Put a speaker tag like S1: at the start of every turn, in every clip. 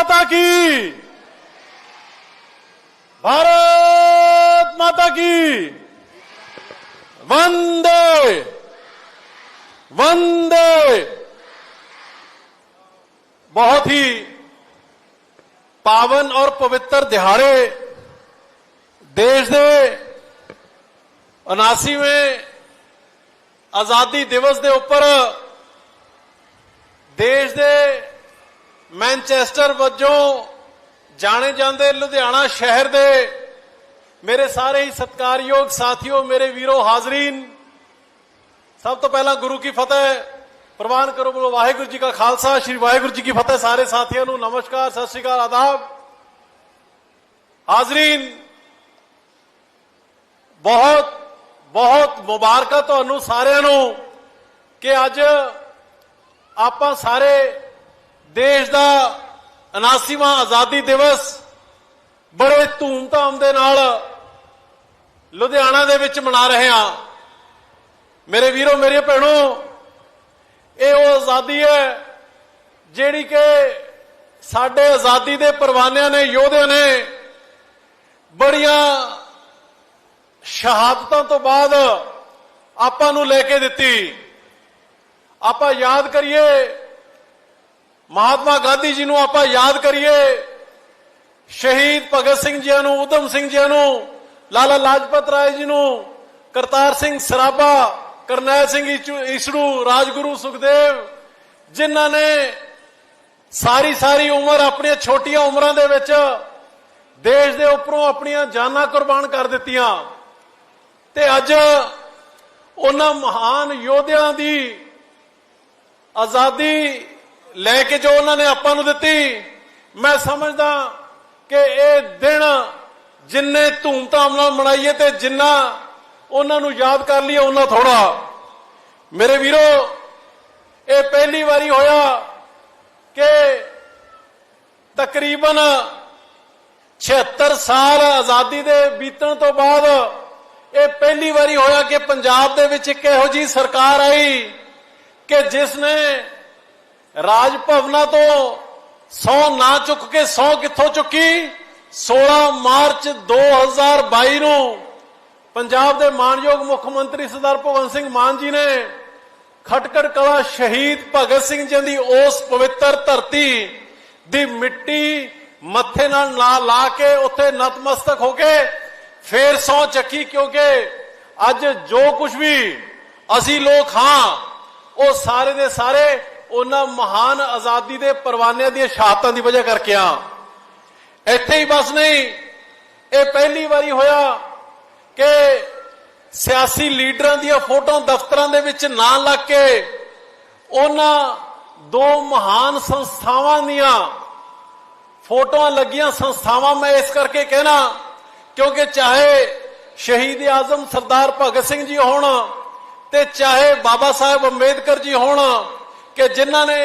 S1: माता की भारत माता की वंदे वंदे बहुत ही पावन और पवित्र दिहाड़े देश ਦੇ 79ਵੇਂ ਆਜ਼ਾਦੀ ਦਿਵਸ ਦੇ ਉੱਪਰ ਦੇਸ਼ ਦੇ ਮੈਨਚੈਸਟਰ ਵਜੋਂ ਜਾਣੇ ਜਾਂਦੇ ਲੁਧਿਆਣਾ ਸ਼ਹਿਰ ਦੇ ਮੇਰੇ ਸਾਰੇ ਹੀ ਸਤਿਕਾਰਯੋਗ ਸਾਥੀਓ, ਮੇਰੇ ਵੀਰੋ ਹਾਜ਼ਰੀਨ, ਸਭ ਤੋਂ ਪਹਿਲਾਂ ਗੁਰੂ ਕੀ ਫਤਿਹ ਪ੍ਰਵਾਨ ਕਰੋ ਬੋਲੋ, ਵਾਹਿਗੁਰੂ ਜੀ ਕਾ ਖਾਲਸਾ, ਸ੍ਰੀ ਵਾਹਿਗੁਰੂ ਜੀ ਕੀ ਫਤਿਹ ਸਾਰੇ ਸਾਥੀਆਂ ਨੂੰ ਨਮਸਕਾਰ, ਸਤਿ ਸ਼੍ਰੀ ਅਕਾਲ, ਆਦਾਬ। ਹਾਜ਼ਰੀਨ, ਬਹੁਤ ਬਹੁਤ ਮੁਬਾਰਕਾਂ ਤੁਹਾਨੂੰ ਸਾਰਿਆਂ ਨੂੰ ਕਿ ਅੱਜ ਆਪਾਂ ਸਾਰੇ ਦੇਸ਼ ਦਾ 79ਵਾਂ ਆਜ਼ਾਦੀ ਦਿਵਸ ਬੜੇ ਧੂਮਧਾਮ ਦੇ ਨਾਲ ਲੁਧਿਆਣਾ ਦੇ ਵਿੱਚ ਮਨਾ ਰਹੇ ਹਾਂ। ਮੇਰੇ ਵੀਰੋ, ਮੇਰੇ ਭੈਣੋ, ਇਹ ਉਹ ਆਜ਼ਾਦੀ ਹੈ ਜਿਹੜੀ ਕਿ ਸਾਡੇ ਆਜ਼ਾਦੀ ਦੇ ਪਰਵਾਨਿਆਂ ਨੇ, ਯੋਧਿਆਂ ਨੇ ਬੜੀਆਂ ਸ਼ਹਾਦਤਾਂ ਤੋਂ ਬਾਅਦ ਆਪਾਂ ਨੂੰ ਲੈ ਕੇ ਦਿੱਤੀ। ਆਪਾਂ ਯਾਦ ਕਰੀਏ ਮਹਾਤਮਾ ਗਾਂਧੀ ਜੀ ਨੂੰ ਆਪਾਂ ਯਾਦ ਕਰੀਏ। ਸ਼ਹੀਦ ਭਗਤ ਸਿੰਘ ਜੀ ਨੂੰ ਉਦਮ ਸਿੰਘ ਜੀ ਨੂੰ, ਲਾਲਾ ਲਾਜਪਤ ਰਾਏ ਜੀ ਨੂੰ, ਕਰਤਾਰ ਸਿੰਘ ਸਰਾਭਾ, ਕਰਨੈਲ ਸਿੰਘ ਈਚੂ- ਈਸੜੂ, ਰਾਜਗੁਰੂ ਸੁਖਦੇਵ, ਜਿਨ੍ਹਾਂ ਨੇ ਸਾਰੀ ਸਾਰੀ ਉਮਰ ਆਪਣੀਆਂ ਛੋਟੀਆਂ ਉਮਰਾਂ ਦੇ ਵਿੱਚ ਦੇਸ਼ ਦੇ ਉੱਪਰੋਂ ਆਪਣੀਆਂ ਜਾਨਾਂ ਕੁਰਬਾਨ ਕਰ ਦਿੱਤੀਆਂ। ਤੇ ਅੱਜ ਉਹਨਾਂ ਮਹਾਨ ਯੋਧਿਆਂ ਦੀ ਆਜ਼ਾਦੀ ਲੈ ਕੇ ਜੋ ਉਹਨਾਂ ਨੇ ਆਪਾਂ ਨੂੰ ਦਿੱਤੀ, ਮੈਂ ਸਮਝਦਾ ਕਿ ਇਹ ਦਿਨ ਜਿੰਨੇ ਧੂਮਧਾਮ ਨਾਲ ਮਨਾਈਏ ਤੇ ਜਿੰਨਾ ਉਹਨਾਂ ਨੂੰ ਯਾਦ ਕਰ ਲਈਏ ਉਹਨਾਂ ਥੋੜਾ ਮੇਰੇ ਵੀਰੋ, ਇਹ ਪਹਿਲੀ ਵਾਰੀ ਹੋਇਆ ਕਿ ਤਕਰੀਬਨ 76 ਸਾਲ ਆਜ਼ਾਦੀ ਦੇ ਬੀਤਣ ਤੋਂ ਬਾਅਦ ਇਹ ਪਹਿਲੀ ਵਾਰੀ ਹੋਇਆ ਕਿ ਪੰਜਾਬ ਦੇ ਵਿੱਚ ਇੱਕ ਇਹੋ ਜੀ ਸਰਕਾਰ ਆਈ ਕਿ ਜਿਸ ਨੇ ਰਾਜ ਭਵਨਾ ਤੋਂ ਸੌ ਨਾ ਚੁੱਕ ਕੇ ਸੌ ਕਿੱਥੋਂ ਚੁੱਕੀ? 16 ਮਾਰਚ 2022 ਨੂੰ ਪੰਜਾਬ ਦੇ ਮਾਨਯੋਗ ਮੁੱਖ ਮੰਤਰੀ ਸਰਦਾਰ ਭਗਵੰਤ ਸਿੰਘ ਮਾਨ ਜੀ ਨੇ ਖਟਕੜ ਕਲਾ ਸ਼ਹੀਦ ਭਗਤ ਸਿੰਘ ਜੀ ਦੀ ਉਸ ਪਵਿੱਤਰ ਧਰਤੀ ਦੀ ਮਿੱਟੀ ਮੱਥੇ ਨਾਲ ਲਾ ਲਾ ਕੇ ਉੱਥੇ ਨਤਮਸਤਕ ਹੋ ਕੇ ਫੇਰ ਸੌ ਚੱਕੀ ਕਿਉਂਕਿ ਅੱਜ ਜੋ ਕੁਝ ਵੀ ਅਸੀਂ ਲੋਕ ਹਾਂ, ਉਹ ਸਾਰੇ ਦੇ ਸਾਰੇ ਉਹਨਾਂ ਮਹਾਨ ਆਜ਼ਾਦੀ ਦੇ ਪਰਵਾਨਿਆਂ ਦੀਆਂ ਸ਼ਹਾਦਤਾਂ ਦੀ ਵਜ੍ਹਾ ਕਰਕੇ ਆ। ਇੱਥੇ ਹੀ ਬਸ ਨਹੀਂ, ਇਹ ਪਹਿਲੀ ਵਾਰੀ ਹੋਇਆ ਕਿ ਸਿਆਸੀ ਲੀਡਰਾਂ ਦੀਆਂ ਫੋਟੋਆਂ ਦਫ਼ਤਰਾਂ ਦੇ ਵਿੱਚ ਨਾ ਲੱਗ ਕੇ ਉਹਨਾਂ ਦੋ ਮਹਾਨ ਸੰਸਥਾਵਾਂ ਦੀਆਂ ਫੋਟੋਆਂ ਲੱਗੀਆਂ। ਸੰਸਥਾਵਾਂ ਮੈਂ ਇਸ ਕਰਕੇ ਕਹਿਣਾ, ਕਿਉਂਕਿ ਚਾਹੇ ਸ਼ਹੀਦ ਆਜ਼ਮ ਸਰਦਾਰ ਭਗਤ ਸਿੰਘ ਜੀ ਹੋਣ ਤੇ ਚਾਹੇ ਬਾਬਾ ਸਾਹਿਬ ਅੰਬੇਦਕਰ ਜੀ ਹੋਣ ਕਿ ਜਿਨ੍ਹਾਂ ਨੇ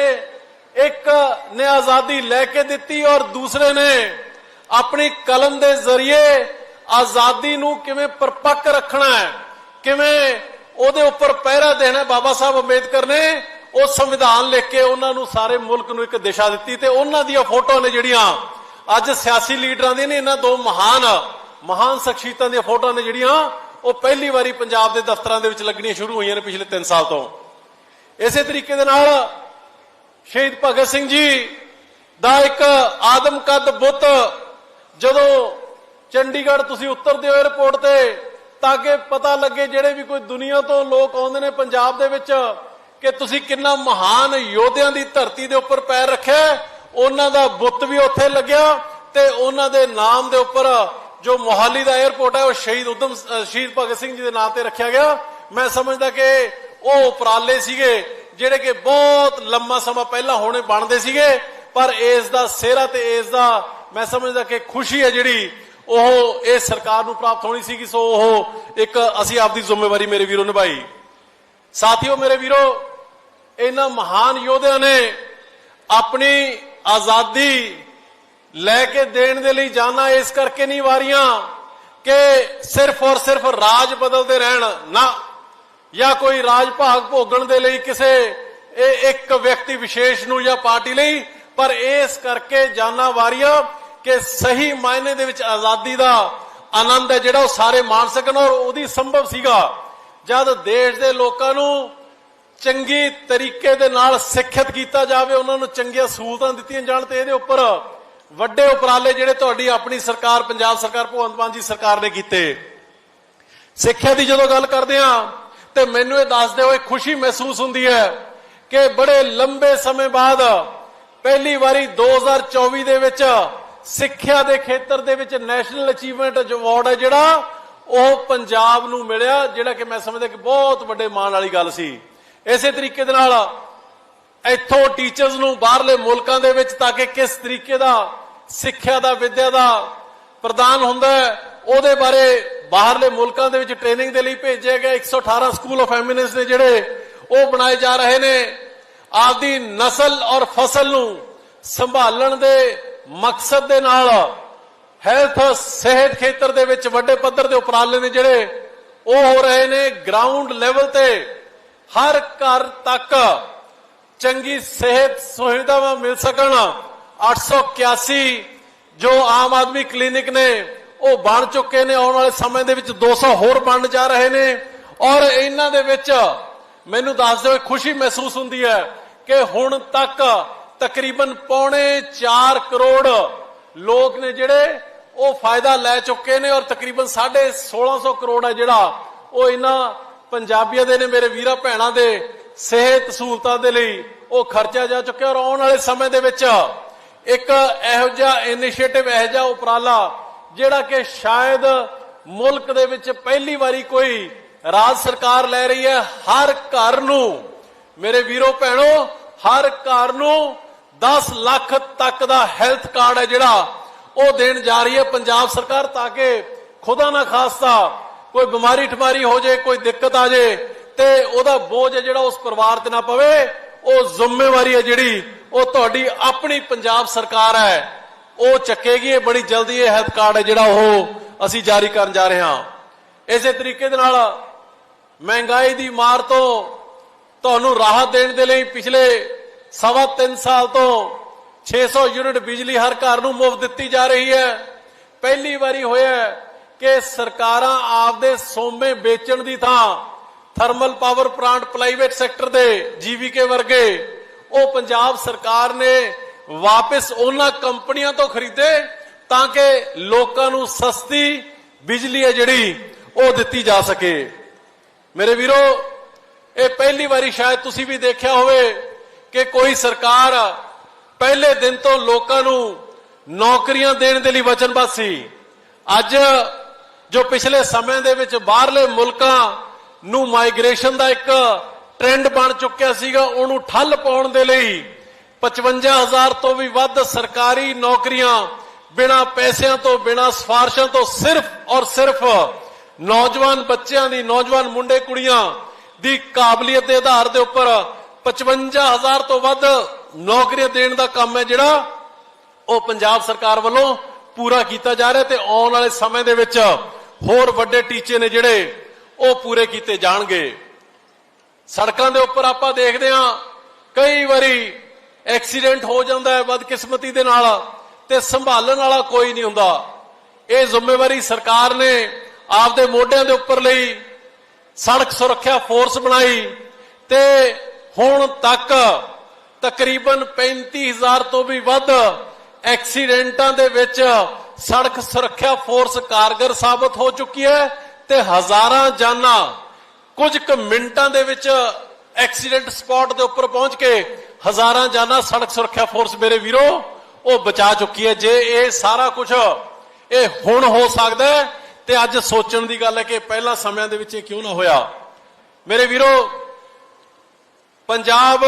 S1: ਇੱਕ ਨੇ ਆਜ਼ਾਦੀ ਲੈ ਕੇ ਦਿੱਤੀ ਔਰ ਦੂਸਰੇ ਨੇ ਆਪਣੀ ਕਲਮ ਦੇ ਜ਼ਰੀਏ ਆਜ਼ਾਦੀ ਨੂੰ ਕਿਵੇਂ ਪਰਪੱਕ ਰੱਖਣਾ ਹੈ, ਕਿਵੇਂ ਉਹਦੇ ਉੱਪਰ ਪਹਿਰਾ ਦੇਣਾ ਬਾਬਾ ਸਾਹਿਬ ਅੰਬੇਦਕਰ ਨੇ ਉਹ ਸੰਵਿਧਾਨ ਲਿਖ ਕੇ ਉਹਨਾਂ ਨੂੰ ਸਾਰੇ ਮੁਲਕ ਨੂੰ ਇੱਕ ਦਿਸ਼ਾ ਦਿੱਤੀ ਤੇ ਉਹਨਾਂ ਦੀਆਂ ਫੋਟੋਆਂ ਨੇ ਜਿਹੜੀਆਂ ਅੱਜ ਸਿਆਸੀ ਲੀਡਰਾਂ ਦੀਆਂ ਨੇ, ਇਹਨਾਂ ਦੋ ਮਹਾਨ ਮਹਾਨ ਸ਼ਖਸੀਅਤਾਂ ਦੀਆਂ ਫੋਟੋਆਂ ਨੇ ਜਿਹੜੀਆਂ ਉਹ ਪਹਿਲੀ ਵਾਰੀ ਪੰਜਾਬ ਦੇ ਦਫ਼ਤਰਾਂ ਦੇ ਵਿੱਚ ਲੱਗਣੀਆਂ ਸ਼ੁਰੂ ਹੋਈਆਂ ਨੇ ਪਿਛਲੇ 3 ਸਾਲ ਤੋਂ। ਇਸੇ ਤਰੀਕੇ ਦੇ ਨਾਲ ਸ਼ਹੀਦ ਭਗਤ ਸਿੰਘ ਜੀ ਦਾ ਇੱਕ ਆਦਮ ਕੱਦ ਬੁੱਤ ਜਦੋਂ ਚੰਡੀਗੜ੍ਹ ਤੁਸੀਂ ਉਤਰਦੇ ਹੋ 에어ਪੋਰਟ ਤੇ, ਤਾਂ ਕਿ ਪਤਾ ਲੱਗੇ ਜਿਹੜੇ ਵੀ ਕੋਈ ਦੁਨੀਆ ਤੋਂ ਲੋਕ ਆਉਂਦੇ ਨੇ ਪੰਜਾਬ ਦੇ ਵਿੱਚ ਕਿ ਤੁਸੀਂ ਕਿੰਨਾ ਮਹਾਨ ਯੋਧਿਆਂ ਦੀ ਧਰਤੀ ਦੇ ਉੱਪਰ ਪੈਰ ਰੱਖਿਆ। ਉਹਨਾਂ ਦਾ ਬੁੱਤ ਵੀ ਉੱਥੇ ਲੱਗਿਆ ਤੇ ਉਹਨਾਂ ਦੇ ਨਾਮ ਦੇ ਉੱਪਰ ਜੋ ਮੋਹਾਲੀ ਦਾ 에어ਪੋਰਟ ਹੈ, ਉਹ ਸ਼ਹੀਦ ਉਦਮ ਸ਼ਹੀਦ ਭਗਤ ਸਿੰਘ ਜੀ ਦੇ ਨਾਂ ਤੇ ਰੱਖਿਆ ਗਿਆ। ਮੈਂ ਸਮਝਦਾ ਕਿ ਉਹ ਉਪਰਾਲੇ ਸੀਗੇ, ਜਿਹੜੇ ਕਿ ਬਹੁਤ ਲੰਮਾ ਸਮਾਂ ਪਹਿਲਾਂ ਹੋਣੇ ਬਣਦੇ ਸੀਗੇ, ਪਰ ਇਸ ਦਾ ਸਿਹਰਾ ਤੇ ਇਸ ਦਾ ਮੈਂ ਸਮਝਦਾ ਕਿ ਖੁਸ਼ੀ ਹੈ ਜਿਹੜੀ, ਉਹ ਇਹ ਸਰਕਾਰ ਨੂੰ ਪ੍ਰਾਪਤ ਹੋਣੀ ਸੀਗੀ, ਸੋ ਉਹ ਇੱਕ ਅਸੀਂ ਆਪਦੀ ਜ਼ਿੰਮੇਵਾਰੀ ਮੇਰੇ ਵੀਰੋ ਨਿਭਾਈ। ਸਾਥੀਓ ਮੇਰੇ ਵੀਰੋ, ਇਹਨਾਂ ਮਹਾਨ ਯੋਧਿਆਂ ਨੇ ਆਪਣੀ ਆਜ਼ਾਦੀ ਲੈ ਕੇ ਦੇਣ ਦੇ ਲਈ ਜਾਣਾ ਇਸ ਕਰਕੇ ਨਹੀਂ ਵਾਰੀਆਂ ਕਿ ਸਿਰਫ ਔਰ ਸਿਰਫ ਰਾਜ ਬਦਲਦੇ ਰਹਿਣ, ਨਾ ਜਾਂ ਕੋਈ ਰਾਜ ਭਾਗ ਭੋਗਣ ਦੇ ਲਈ ਕਿਸੇ, ਇਹ ਇੱਕ ਵਿਅਕਤੀ ਵਿਸ਼ੇਸ਼ ਨੂੰ ਜਾਂ ਪਾਰਟੀ ਲਈ, ਪਰ ਇਸ ਕਰਕੇ ਜਾਨਾਂ ਵਾਰੀਆਂ ਕਿ ਸਹੀ ਮਾਇਨੇ ਦੇ ਵਿੱਚ ਆਜ਼ਾਦੀ ਦਾ ਆਨੰਦ ਹੈ ਜਿਹੜਾ ਉਹ ਸਾਰੇ ਮਾਣ ਸਕਣ ਔਰ ਉਹਦੀ ਸੰਭਵ ਸੀਗਾ। ਜਦ ਦੇਸ਼ ਦੇ ਲੋਕਾਂ ਨੂੰ ਚੰਗੀ ਤਰੀਕੇ ਦੇ ਨਾਲ ਸਿੱਖਿਅਤ ਕੀਤਾ ਜਾਵੇ, ਉਹਨਾਂ ਨੂੰ ਚੰਗੀਆਂ ਸਹੂਲਤਾਂ ਦਿੱਤੀਆਂ ਜਾਣ ਤੇ ਇਹਦੇ ਉੱਪਰ ਵੱਡੇ ਉਪਰਾਲੇ ਜਿਹੜੇ ਤੁਹਾਡੀ ਆਪਣੀ ਸਰਕਾਰ, ਪੰਜਾਬ ਸਰਕਾਰ, ਭਗਵੰਤ ਮਾਨ ਜੀ ਸਰਕਾਰ ਨੇ ਕੀਤੇ। ਸਿੱਖਿਆ ਦੀ ਜਦੋਂ ਗੱਲ ਕਰਦੇ ਆ ਤੇ ਮੈਨੂੰ ਇਹ ਦੱਸਦੇ ਹੋਏ ਖੁਸ਼ੀ ਮਹਿਸੂਸ ਹੁੰਦੀ ਹੈ ਕਿ ਬੜੇ ਲੰਬੇ ਸਮੇਂ ਬਾਅਦ ਪਹਿਲੀ ਵਾਰੀ 2024 ਦੇ ਵਿੱਚ ਸਿੱਖਿਆ ਦੇ ਖੇਤਰ ਦੇ ਵਿੱਚ ਨੈਸ਼ਨਲ ਅਚੀਵਮੈਂਟ ਅਵਾਰਡ ਹੈ ਜਿਹੜਾ, ਉਹ ਪੰਜਾਬ ਨੂੰ ਮਿਲਿਆ, ਜਿਹੜਾ ਕਿ ਮੈਂ ਸਮਝਦਾ ਕਿ ਬਹੁਤ ਵੱਡੇ ਮਾਣ ਵਾਲੀ ਗੱਲ ਸੀ। ਇਸੇ ਤਰੀਕੇ ਦੇ ਨਾਲ ਇੱਥੋਂ ਟੀਚਰਸ ਨੂੰ ਬਾਹਰਲੇ ਮੁਲਕਾਂ ਦੇ ਵਿੱਚ ਤਾਂ ਕਿ ਕਿਸ ਤਰੀਕੇ ਦਾ ਸਿੱਖਿਆ ਦਾ, ਵਿਦਿਆ ਦਾ ਪ੍ਰਦਾਨ ਹੁੰਦਾ ਉਹਦੇ ਬਾਰੇ ਬਾਹਰਲੇ ਮੁਲਕਾਂ ਦੇ ਵਿੱਚ ਟ੍ਰੇਨਿੰਗ ਦੇ ਲਈ ਭੇਜਿਆ ਗਿਆ। 118 ਸਕੂਲ ਆਫ ਐਮਿਨੈਂਸ ਨੇ ਜਿਹੜੇ ਉਹ ਬਣਾਏ ਜਾ ਰਹੇ ਨੇ। ਆਪਦੀ ਨਸਲ ਔਰ ਫਸਲ ਨੂੰ ਸੰਭਾਲਣ ਦੇ ਮਕਸਦ ਦੇ ਨਾਲ ਹੈਲਥ ਸਿਹਤ ਖੇਤਰ ਦੇ ਵਿੱਚ ਵੱਡੇ ਪੱਧਰ ਦੇ ਉਪਰਾਲੇ ਨੇ ਜਿਹੜੇ ਉਹ ਹੋ ਰਹੇ ਨੇ। ਗਰਾਊਂਡ ਲੈਵਲ ਤੇ ਹਰ ਘਰ ਤੱਕ ਚੰਗੀ ਸਿਹਤ ਸੁਵਿਧਾਵਾਂ ਮਿਲ ਸਕਣ। 881 ਜੋ ਆਮ ਆਦਮੀ ਕਲੀਨਿਕ ਨੇ ਉਹ ਬਣ ਚੁੱਕੇ ਨੇ, ਆਉਣ ਵਾਲੇ ਸਮੇਂ ਦੇ ਵਿੱਚ 200 ਹੋਰ ਬਣਨ ਜਾ ਰਹੇ ਨੇ। ਔਰ ਇਹਨਾਂ ਦੇ ਵਿੱਚ ਮੈਨੂੰ ਦੱਸਦੇ ਹੋਏ ਖੁਸ਼ੀ ਮਹਿਸੂਸ ਹੁੰਦੀ ਹੈ ਕਿ ਹੁਣ ਤੱਕ ਤਕਰੀਬਨ ਪੌਣੇ 4 ਕਰੋੜ ਲੋਕ ਨੇ ਜਿਹੜੇ ਉਹ ਫਾਇਦਾ ਲੈ ਚੁੱਕੇ ਨੇ ਔਰ ਤਕਰੀਬਨ 1650 ਕਰੋੜ ਹੈ ਜਿਹੜਾ ਉਹ ਇਹਨਾਂ ਪੰਜਾਬੀਆਂ ਦੇ ਨੇ, ਮੇਰੇ ਵੀਰਾ ਭੈਣਾਂ ਦੇ ਸਿਹਤ ਸਹੂਲਤਾਂ ਦੇ ਲਈ ਉਹ ਖਰਚਿਆ ਜਾ ਚੁੱਕਿਆ। ਔਰ ਆਉਣ ਵਾਲੇ ਸਮੇਂ ਦੇ ਵਿੱਚ ਇੱਕ ਇਹੋ ਜਿਹਾ ਇਨੀਸ਼ੀਏਟਿਵ ਇਹੋ ਜਿਹਾ ਉਪਰਾਲਾ ਜਿਹੜਾ ਕਿ ਸ਼ਾਇਦ ਮੁਲਕ ਦੇ ਵਿੱਚ ਪਹਿਲੀ ਵਾਰੀ ਕੋਈ ਰਾਜ ਸਰਕਾਰ ਲੈ ਰਹੀ ਹੈ, ਹਰ ਘਰ ਨੂੰ, ਮੇਰੇ ਵੀਰੋ ਭੈਣੋ, ਹਰ ਘਰ ਨੂੰ 10 ਲੱਖ ਤੱਕ ਦਾ ਹੈਲਥ ਕਾਰਡ ਹੈ ਜਿਹੜਾ ਉਹ ਦੇਣ ਜਾ ਰਹੀ ਹੈ ਪੰਜਾਬ ਸਰਕਾਰ ਤਾਂ ਕਿ ਖੁਦਾ ਨਾ ਖਾਸਤਾ ਕੋਈ ਬਿਮਾਰੀ ਠਮਾਰੀ ਹੋ ਜਾਏ, ਕੋਈ ਦਿੱਕਤ ਆ ਜਾਏ ਤੇ ਉਹਦਾ ਬੋਝ ਹੈ ਜਿਹੜਾ ਉਸ ਪਰਿਵਾਰ ਤੇ ਨਾ ਪਵੇ, ਉਹ ਜ਼ਿੰਮੇਵਾਰੀ ਹੈ ਜਿਹੜੀ ਉਹ ਤੁਹਾਡੀ ਆਪਣੀ ਪੰਜਾਬ ਸਰਕਾਰ ਹੈ। ਉਹ ਚੱਕੇਗੀ, ਇਹ ਬੜੀ ਜਲਦੀ ਇਹ ਹੈਲਥ ਕਾਰਡ ਹੈ ਜਿਹੜਾ ਉਹ ਅਸੀਂ ਜਾਰੀ ਕਰਨ ਜਾ ਰਹੇ ਹਾਂ। ਇਸੇ ਤਰੀਕੇ ਦੇ ਨਾਲ ਮਹਿੰਗਾਈ ਦੀ ਮਾਰ ਤੋਂ ਤੁਹਾਨੂੰ ਰਾਹਤ ਦੇਣ ਦੇ ਲਈ ਪਿਛਲੇ ਸਵਾ 3 ਸਾਲ ਤੋਂ 600 ਯੂਨਿਟ ਬਿਜਲੀ ਹਰ ਘਰ ਨੂੰ ਮੁਫਤ ਦਿੱਤੀ ਜਾ ਰਹੀ ਹੈ। ਪਹਿਲੀ ਵਾਰੀ ਹੋਇਆ ਕਿ ਸਰਕਾਰਾਂ ਆਪਦੇ ਸੋਮੇ ਵੇਚਣ ਦੀ ਥਾਂ thermal power plant private sector ਦੇ ਜੀਵੀਕੇ ਵਰਗੇ ਉਹ ਪੰਜਾਬ ਸਰਕਾਰ ਨੇ ਵਾਪਸ ਉਹਨਾਂ ਕੰਪਨੀਆਂ ਤੋਂ ਖਰੀਦੇ ਤਾਂ ਕਿ ਲੋਕਾਂ ਨੂੰ ਸਸਤੀ ਬਿਜਲੀ ਹੈ ਜਿਹੜੀ ਉਹ ਦਿੱਤੀ ਜਾ ਸਕੇ। ਮੇਰੇ ਵੀਰੋ, ਇਹ ਪਹਿਲੀ ਵਾਰੀ ਸ਼ਾਇਦ ਤੁਸੀਂ ਵੀ ਦੇਖਿਆ ਹੋਵੇ ਕਿ ਕੋਈ ਸਰਕਾਰ ਪਹਿਲੇ ਦਿਨ ਤੋਂ ਲੋਕਾਂ ਨੂੰ ਨੌਕਰੀਆਂ ਦੇਣ ਦੇ ਲਈ ਵਚਨਬੱਧ ਸੀ। ਅੱਜ ਜੋ ਪਿਛਲੇ ਸਮੇਂ ਦੇ ਵਿੱਚ ਬਾਹਰਲੇ ਮੁਲਕਾਂ ਨੂੰ ਮਾਈਗ੍ਰੇਸ਼ਨ ਦਾ ਇੱਕ ਟ੍ਰੈਂਡ ਬਣ ਚੁੱਕਿਆ ਸੀਗਾ, ਉਹਨੂੰ ਠੱਲ ਪਾਉਣ ਦੇ ਲਈ 55000 ਤੋਂ ਵੀ ਵੱਧ ਸਰਕਾਰੀ ਨੌਕਰੀਆਂ ਬਿਨਾ ਪੈਸਿਆਂ ਤੋਂ, ਬਿਨਾ ਸਿਫਾਰਸ਼ਾਂ ਤੋਂ ਸਿਰਫ ਔਰ ਸਿਰਫ ਨੌਜਵਾਨ ਬੱਚਿਆਂ ਦੀ, ਨੌਜਵਾਨ ਮੁੰਡੇ ਕੁੜੀਆਂ ਦੀ ਕਾਬਲੀਅਤ ਦੇ ਆਧਾਰ ਦੇ ਉੱਪਰ 55000 ਤੋਂ ਵੱਧ ਨੌਕਰੀਆਂ ਦੇਣ ਦਾ ਕੰਮ ਹੈ ਜਿਹੜਾ ਉਹ ਪੰਜਾਬ ਸਰਕਾਰ ਵੱਲੋਂ ਪੂਰਾ ਕੀਤਾ ਜਾ ਰਿਹਾ ਤੇ ਆਉਣ ਵਾਲੇ ਸਮੇਂ ਦੇ ਵਿੱਚ ਹੋਰ ਵੱਡੇ ਟੀਚੇ ਨੇ ਜਿਹੜੇ ਉਹ ਪੂਰੇ ਕੀਤੇ ਜਾਣਗੇ। ਸੜਕਾਂ ਦੇ ਉੱਪਰ ਆਪਾਂ ਦੇਖਦੇ ਹਾਂ, ਕਈ ਵਾਰੀ ਐਕਸੀਡੈਂਟ ਹੋ ਜਾਂਦਾ ਹੈ ਬਦਕਿਸਮਤੀ ਦੇ ਨਾਲ ਤੇ ਸੰਭਾਲਣ ਵਾਲਾ ਕੋਈ ਨਹੀਂ ਹੁੰਦਾ। ਇਹ ਜ਼ਿੰਮੇਵਾਰੀ ਸਰਕਾਰ ਨੇ ਆਪਦੇ ਮੋਢਿਆਂ ਦੇ ਉੱਪਰ ਲਈ ਸੜਕ ਸੁਰੱਖਿਆ ਫੋਰਸ ਬਣਾਈ ਤੇ ਹੁਣ ਤੱਕ ਤਕਰੀਬਨ 35000 ਤੋਂ ਵੀ ਵੱਧ ਐਕਸੀਡੈਂਟਾਂ ਦੇ ਵਿੱਚ ਸੜਕ ਸੁਰੱਖਿਆ ਫੋਰਸ ਕਾਰਗਰ ਸਾਬਤ ਹੋ ਚੁੱਕੀ ਹੈ ਤੇ ਹਜ਼ਾਰਾਂ ਜਾਨਾਂ ਕੁਝ ਕੁ ਮਿੰਟਾਂ ਦੇ ਵਿੱਚ ਐਕਸੀਡੈਂਟ ਸਪੌਟ ਦੇ ਉੱਪਰ ਪਹੁੰਚ ਕੇ ਹਜ਼ਾਰਾਂ ਜਾਨਾਂ ਸੜਕ ਸੁਰੱਖਿਆ ਫੋਰਸ ਮੇਰੇ ਵੀਰੋ, ਉਹ ਬਚਾ ਚੁੱਕੀ ਹੈ ਜੇ ਇਹ ਸਾਰਾ ਕੁਝ ਇਹ ਹੁਣ ਹੋ ਸਕਦਾ ਤੇ ਅੱਜ ਸੋਚਣ ਦੀ ਗੱਲ ਹੈ ਕਿ ਪਹਿਲਾਂ ਸਮਿਆਂ ਦੇ ਵਿੱਚ ਇਹ ਕਿਉਂ ਨਾ ਹੋਇਆ। ਮੇਰੇ ਵੀਰੋ, ਪੰਜਾਬ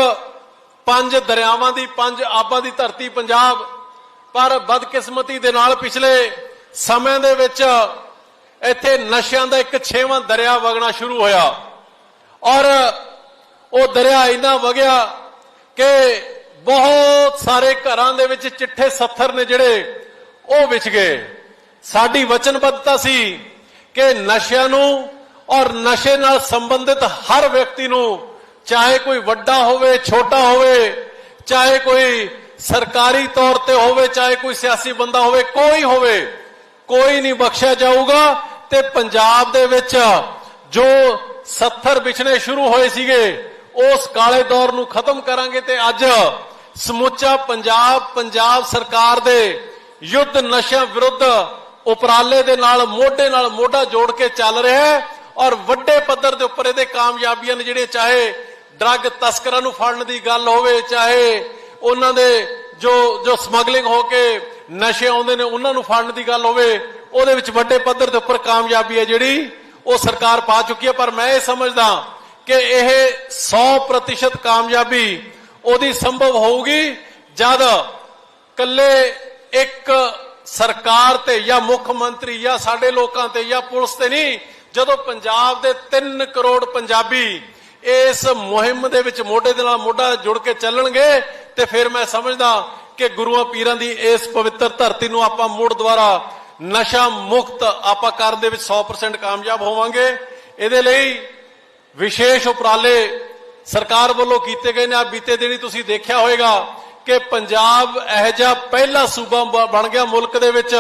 S1: ਪੰਜ ਦਰਿਆਵਾਂ ਦੀ, ਪੰਜ ਆਬਾਂ ਦੀ ਧਰਤੀ ਪੰਜਾਬ, ਪਰ ਬਦਕਿਸਮਤੀ ਦੇ ਨਾਲ ਪਿਛਲੇ ਸਮੇਂ ਦੇ ਵਿੱਚ ਇੱਥੇ ਨਸ਼ਿਆਂ ਦਾ ਇੱਕ ਛੇਵਾਂ ਦਰਿਆ ਵਗਣਾ ਸ਼ੁਰੂ ਹੋਇਆ। ਔਰ ਉਹ ਦਰਿਆ ਇੰਨਾ ਵਗਿਆ ਕਿ ਬਹੁਤ ਸਾਰੇ ਘਰਾਂ ਦੇ ਵਿੱਚ ਚਿੱਠੇ ਸੱਥਰ ਨੇ ਜਿਹੜੇ, ਉਹ ਵਿਛ ਗਏ। ਸਾਡੀ ਵਚਨਬੱਧਤਾ ਸੀ ਕਿ ਨਸ਼ਿਆਂ ਨੂੰ ਔਰ ਨਸ਼ੇ ਨਾਲ ਸੰਬੰਧਿਤ ਹਰ ਵਿਅਕਤੀ ਨੂੰ, ਚਾਹੇ ਕੋਈ ਵੱਡਾ ਹੋਵੇ, ਛੋਟਾ ਹੋਵੇ, ਚਾਹੇ ਕੋਈ ਸਰਕਾਰੀ ਤੌਰ ਤੇ ਹੋਵੇ, ਚਾਹੇ ਕੋਈ ਸਿਆਸੀ ਬੰਦਾ ਹੋਵੇ, ਕੋਈ ਹੋਵੇ, ਕੋਈ ਨਹੀਂ ਬਖਸ਼ਿਆ ਜਾਊਗਾ ਤੇ ਪੰਜਾਬ ਦੇ ਵਿੱਚ ਜੋ 70 ਵਿਛੜੇ ਸ਼ੁਰੂ ਹੋਏ ਸੀਗੇ ਉਸ ਕਾਲੇ ਦੌਰ ਨੂੰ ਖਤਮ ਕਰਾਂਗੇ ਤੇ ਅੱਜ ਸਮੁੱਚਾ ਪੰਜਾਬ ਪੰਜਾਬ ਸਰਕਾਰ ਦੇ ਯੁੱਧ ਨਸ਼ਿਆਂ ਵਿਰੁੱਧ ਉਪਰਾਲੇ ਦੇ ਨਾਲ, ਮੋਢੇ ਨਾਲ ਮੋਢਾ ਜੋੜ ਕੇ ਚੱਲ ਰਿਹਾ ਹੈ ਔਰ ਵੱਡੇ ਪੱਧਰ ਦੇ ਉੱਪਰ ਇਹਦੇ ਕਾਮਯਾਬੀਆਂ ਨੇ ਜਿਹੜੇ ਚਾਹੇ ਡਰੱਗ ਤਸਕਰਾਂ ਨੂੰ ਫੜਨ ਦੀ ਗੱਲ ਹੋਵੇ, ਚਾਹੇ ਉਹਨਾਂ ਦੇ ਜੋ ਜੋ ਸਮਗਲਿੰਗ ਹੋ ਕੇ ਨਸ਼ੇ ਆਉਂਦੇ ਨੇ ਉਹਨਾਂ ਨੂੰ ਫੜਨ ਦੀ ਗੱਲ ਹੋਵੇ, ਉਹਦੇ ਵਿੱਚ ਵੱਡੇ ਪੱਧਰ ਦੇ ਉੱਪਰ ਕਾਮਯਾਬੀ ਹੈ ਜਿਹੜੀ ਉਹ ਸਰਕਾਰ ਪਾ ਚੁੱਕੀ ਹੈ। ਪਰ ਮੈਂ ਇਹ ਸਮਝਦਾ ਕਿ ਇਹ 100% ਕਾਮਯਾਬੀ ਉਹਦੀ ਸੰਭਵ ਹੋਊਗੀ ਜਦ ਕੱਲੇ ਇੱਕ ਸਰਕਾਰ ਤੇ ਜਾਂ ਮੁੱਖ ਮੰਤਰੀ ਜਾਂ ਸਾਡੇ ਲੋਕਾਂ ਤੇ ਜਾਂ ਪੁਲਿਸ ਤੇ ਨਹੀਂ, ਜਦੋਂ ਪੰਜਾਬ ਦੇ 3 ਕਰੋੜ ਪੰਜਾਬੀ ਇਸ ਮੁਹਿੰਮ ਦੇ ਵਿੱਚ ਮੋਢੇ ਦੇ ਨਾਲ ਮੋਢਾ ਜੁੜ ਕੇ ਚੱਲਣਗੇ, ਤੇ ਫਿਰ ਮੈਂ ਸਮਝਦਾ ਕਿ ਗੁਰੂਆਂ ਪੀਰਾਂ ਦੀ ਇਸ ਪਵਿੱਤਰ ਧਰਤੀ ਨੂੰ ਆਪਾਂ ਮੁੜ ਦੁਆਰਾ ਨਸ਼ਾ ਮੁਕਤ ਆਪਾਂ ਕਰਨ ਦੇ ਵਿੱਚ 100% ਕਾਮਯਾਬ ਹੋਵਾਂਗੇ। ਇਹਦੇ ਲਈ ਵਿਸ਼ੇਸ਼ ਉਪਰਾਲੇ ਸਰਕਾਰ ਵੱਲੋਂ ਕੀਤੇ ਗਏ ਨੇ। ਆ ਬੀਤੇ ਦਿਨੀ ਤੁਸੀਂ ਦੇਖਿਆ ਹੋਵੇਗਾ ਕਿ ਪੰਜਾਬ ਇਹ ਜਿਹਾ ਪਹਿਲਾ ਸੂਬਾ ਬਣ ਗਿਆ ਮੁਲਕ ਦੇ ਵਿੱਚ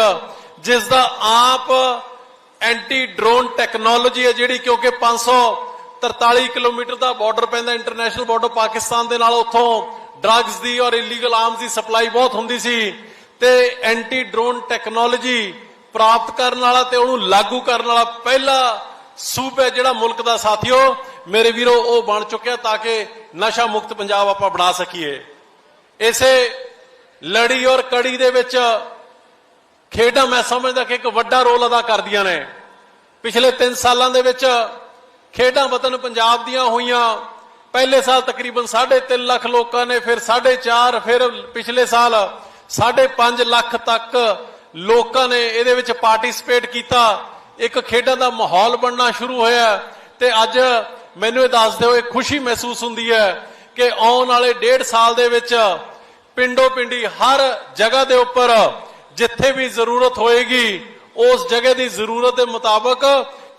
S1: ਜਿਸ ਦਾ ਆਪ ਐਂਟੀ ਡਰੋਨ ਟੈਕਨੋਲੋਜੀ ਹੈ ਜਿਹੜੀ ਕਿਉਂਕਿ 543 ਕਿਲੋਮੀਟਰ ਦਾ ਬਾਰਡਰ ਪੈਂਦਾ, ਇੰਟਰਨੈਸ਼ਨਲ ਬਾਰਡਰ ਪਾਕਿਸਤਾਨ ਦੇ ਨਾਲ ਉੱਥੋਂ ਡਰੱਗਸ ਦੀ ਔਰ ਇਲੀਗਲ ਆਰਮਸ ਦੀ ਸਪਲਾਈ ਬਹੁਤ ਹੁੰਦੀ ਸੀ ਤੇ ਐਂਟੀ ਡਰੋਨ ਟੈਕਨੋਲੋਜੀ ਪ੍ਰਾਪਤ ਕਰਨ ਵਾਲਾ ਤੇ ਉਹਨੂੰ ਲਾਗੂ ਕਰਨ ਵਾਲਾ ਪਹਿਲਾ ਸੂਬਾ ਜਿਹੜਾ ਮੁਲਕ ਦਾ ਸਾਥੀਓ, ਮੇਰੇ ਵੀਰੋ, ਉਹ ਬਣ ਚੁੱਕਿਆ ਤਾਂ ਕਿ ਨਸ਼ਾ ਮੁਕਤ ਪੰਜਾਬ ਆਪਾਂ ਬਣਾ ਸਕੀਏ। ਇਸੇ ਲੜੀ ਔਰ ਕੜੀ ਦੇ ਵਿੱਚ ਖੇਡਾਂ ਮੈਂ ਸਮਝਦਾ ਕਿ ਇੱਕ ਵੱਡਾ ਰੋਲ ਅਦਾ ਕਰਦੀਆਂ ਨੇ। ਪਿਛਲੇ 3 ਸਾਲਾਂ ਦੇ ਵਿੱਚ ਖੇਡਾਂ ਵਤਨ ਪੰਜਾਬ ਦੀਆਂ ਹੋਈਆਂ। ਪਹਿਲੇ ਸਾਲ ਤਕਰੀਬਨ 3.5 ਲੱਖ ਲੋਕਾਂ ਨੇ, ਫਿਰ 4.5 ਫਿਰ ਪਿਛਲੇ ਸਾਲ 5.5 ਲੱਖ ਤੱਕ ਲੋਕਾਂ ਨੇ ਇਹਦੇ ਵਿੱਚ ਪਾਰਟਿਸਿਪੇਟ ਕੀਤਾ। ਇੱਕ ਖੇਡਾਂ ਦਾ ਮਾਹੌਲ ਬਣਨਾ ਸ਼ੁਰੂ ਹੋਇਆ ਤੇ ਅੱਜ ਮੈਨੂੰ ਇਹ ਦੱਸਦੇ ਹੋਏ ਖੁਸ਼ੀ ਮਹਿਸੂਸ ਹੁੰਦੀ ਹੈ ਕਿ ਆਉਣ ਵਾਲੇ ਡੇਢ ਸਾਲ ਦੇ ਵਿੱਚ ਪਿੰਡੋ ਪਿੰਡੀ ਹਰ ਜਗ੍ਹਾ ਦੇ ਉੱਪਰ ਜਿੱਥੇ ਵੀ ਜ਼ਰੂਰਤ ਹੋਏਗੀ, ਉਸ ਜਗ੍ਹਾ ਦੀ ਜ਼ਰੂਰਤ ਦੇ ਮੁਤਾਬਕ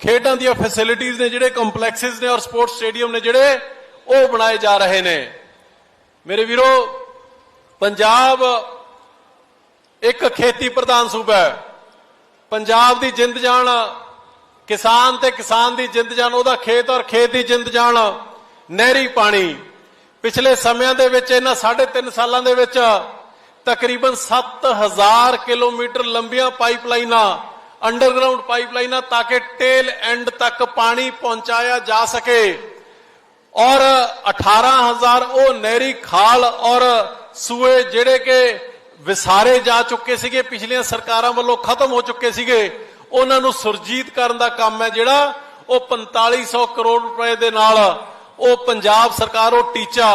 S1: ਖੇਡਾਂ ਦੀਆਂ ਫੈਸਿਲਿਟੀਆਂ ਨੇ ਜਿਹੜੇ ਕੰਪਲੈਕਸਿਸ ਨੇ ਔਰ ਸਪੋਰਟਸ ਸਟੇਡੀਅਮ ਨੇ ਜਿਹੜੇ, ਉਹ ਬਣਾਏ ਜਾ ਰਹੇ ਨੇ। ਮੇਰੇ ਵੀਰੋ, ਪੰਜਾਬ ਇੱਕ ਖੇਤੀ ਪ੍ਰਧਾਨ ਸੂਬਾ ਹੈ। ਪੰਜਾਬ ਦੀ ਜਿੰਦ ਜਾਨ ਕਿਸਾਨ ਤੇ ਕਿਸਾਨ ਦੀ ਜਿੰਦ ਜਾਨ ਉਹਦਾ ਖੇਤ ਔਰ ਖੇਤ ਦੀ ਜਿੰਦ ਜਾਨ ਨਹਿਰੀ ਪਾਣੀ। ਪਿਛਲੇ ਸਮਿਆਂ ਦੇ ਵਿੱਚ, ਇਹਨਾਂ 3.5 ਸਾਲਾਂ ਦੇ ਵਿੱਚ ਤਕਰੀਬਨ 7000 ਕਿਲੋਮੀਟਰ ਲੰਬੀਆਂ ਪਾਈਪਲਾਈਨਾਂ, ਅੰਡਰਗਰਾਉਂਡ ਪਾਈਪਲਾਈਨਾਂ, ਤਾਂ ਕਿ ਟੇਲ ਐਂਡ ਤੱਕ ਪਾਣੀ ਪਹੁੰਚਾਇਆ ਜਾ ਸਕੇ। ਔਰ 18000 ਉਹ ਨਹਿਰੀ ਖਾਲ ਔਰ ਸੂਏ ਜਿਹੜੇ ਕਿ ਵਿਸਾਰੇ ਜਾ ਚੁੱਕੇ ਸੀਗੇ, ਪਿਛਲੀਆਂ ਸਰਕਾਰਾਂ ਵੱਲੋਂ ਖਤਮ ਹੋ ਚੁੱਕੇ ਸੀਗੇ। ਉਹਨਾਂ ਨੂੰ ਸੁਰਜੀਤ ਕਰਨ ਦਾ ਕੰਮ ਹੈ ਜਿਹੜਾ, ਉਹ 4500 ਕਰੋੜ ਰੁਪਏ ਦੇ ਨਾਲ ਉਹ ਪੰਜਾਬ ਸਰਕਾਰ, ਉਹ ਟੀਚਾ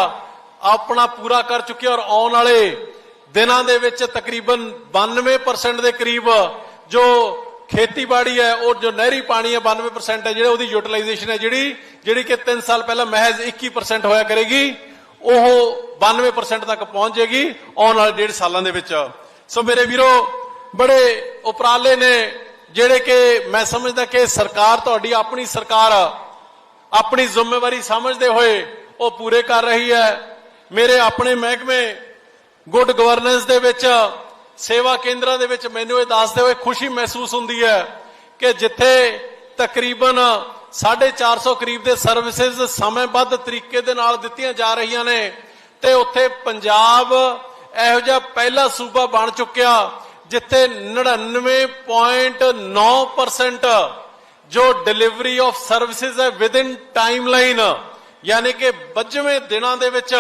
S1: ਆਪਣਾ ਪੂਰਾ ਕਰ ਚੁੱਕੀ ਔਰ ਆਉਣ ਵਾਲੇ ਦਿਨਾਂ ਦੇ ਵਿੱਚ ਤਕਰੀਬਨ 92% ਦੇ ਕਰੀਬ ਜੋ ਖੇਤੀਬਾੜੀ ਹੈ, ਉਹ ਜੋ ਨਹਿਰੀ ਪਾਣੀ ਹੈ 92% ਹੈ, ਜਿਹੜੇ ਉਹਦੀ ਯੂਟਿਲਾਈਜੇਸ਼ਨ ਹੈ ਜਿਹੜੀ ਜਿਹੜੀ ਕਿ 3 ਸਾਲ ਪਹਿਲਾਂ ਮਹਿਜ਼ 21% ਹੋਇਆ ਕਰੇਗੀ। ਉਹ 92% ਤੱਕ ਪਹੁੰਚ ਜਾਏਗੀ ਆਉਣ ਵਾਲੇ ਡੇਢ ਸਾਲਾਂ ਦੇ ਵਿੱਚ। ਸੋ ਮੇਰੇ ਵੀਰੋ, ਬੜੇ ਉਪਰਾਲੇ ਨੇ ਜਿਹੜੇ ਕਿ ਮੈਂ ਸਮਝਦਾ ਕਿ ਸਰਕਾਰ ਤੁਹਾਡੀ, ਆਪਣੀ ਸਰਕਾਰ ਆਪਣੀ ਜ਼ਿੰਮੇਵਾਰੀ ਸਮਝਦੇ ਹੋਏ ਉਹ ਪੂਰੇ ਕਰ ਰਹੀ ਹੈ। ਮੇਰੇ ਆਪਣੇ ਮਹਿਕਮੇ ਗੁੱਡ ਗਵਰਨੈਂਸ ਦੇ ਵਿੱਚ, ਸੇਵਾ ਕੇਂਦਰਾਂ ਦੇ ਵਿੱਚ ਮੈਨੂੰ ਇਹ ਦੱਸਦੇ ਹੋਏ ਖੁਸ਼ੀ ਮਹਿਸੂਸ ਹੁੰਦੀ ਹੈ ਕਿ ਜਿੱਥੇ ਤਕਰੀਬਨ 450 ਕਰੀਬ ਦੇ ਸਰਵਿਸਿਜ਼ ਸਮੇਂਬੱਧ ਤਰੀਕੇ ਦੇ ਨਾਲ ਦਿੱਤੀਆਂ ਜਾ ਰਹੀਆਂ ਨੇ ਤੇ ਉੱਥੇ ਪੰਜਾਬ ਇਹੋ ਜਿਹਾ ਪਹਿਲਾ ਸੂਬਾ ਬਣ ਚੁੱਕਿਆ ਜਿੱਥੇ 99.9% ਜੋ ਡਿਲੀਵਰੀ ਆਫ ਸਰਵਿਸਿਜ਼ ਹੈ ਵਿਦਿਨ ਟਾਈਮਲਾਈਨ ਯਾਨੀ ਕਿ 25ਵੇਂ ਦਿਨਾਂ ਦੇ ਵਿੱਚ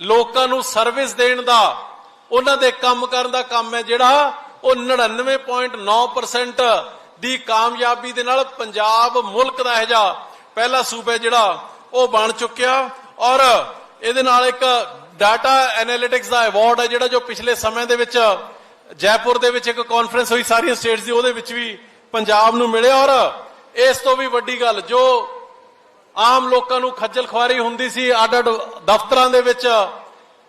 S1: ਲੋਕਾਂ ਨੂੰ ਸਰਵਿਸ ਦੇਣ ਦਾ, ਉਹਨਾਂ ਦੇ ਕੰਮ ਕਰਨ ਦਾ ਕੰਮ ਹੈ ਜਿਹੜਾ, ਉਹ 99.9% ਦੀ ਕਾਮਯਾਬੀ ਦੇ ਨਾਲ ਪੰਜਾਬ ਮੁਲਕ ਦਾ ਇਹ ਜਾ ਪਹਿਲਾ ਸੂਬਾ ਜਿਹੜਾ ਉਹ ਬਣ ਚੁੱਕਿਆ ਔਰ ਇਹਦੇ ਨਾਲ ਇੱਕ ਡਾਟਾ ਐਨਾਲਿਟਿਕਸ ਦਾ ਅਵਾਰਡ ਹੈ ਜਿਹੜਾ ਜੋ ਪਿਛਲੇ ਸਮੇਂ ਦੇ ਵਿੱਚ ਜੈਪੁਰ ਦੇ ਵਿੱਚ ਇੱਕ ਕਾਨਫਰੰਸ ਹੋਈ ਸਾਰੀਆਂ ਸਟੇਟਸ ਦੀ, ਉਹਦੇ ਵਿੱਚ ਵੀ ਪੰਜਾਬ ਨੂੰ ਮਿਲਿਆ ਔਰ ਇਸ ਤੋਂ ਵੀ ਵੱਡੀ ਗੱਲ ਜੋ ਆਮ ਲੋਕਾਂ ਨੂੰ ਖੱਜਲ ਖੁਆਰੀ ਹੁੰਦੀ ਸੀ ਅੱਡ ਅੱਡ ਦਫ਼ਤਰਾਂ ਦੇ ਵਿੱਚ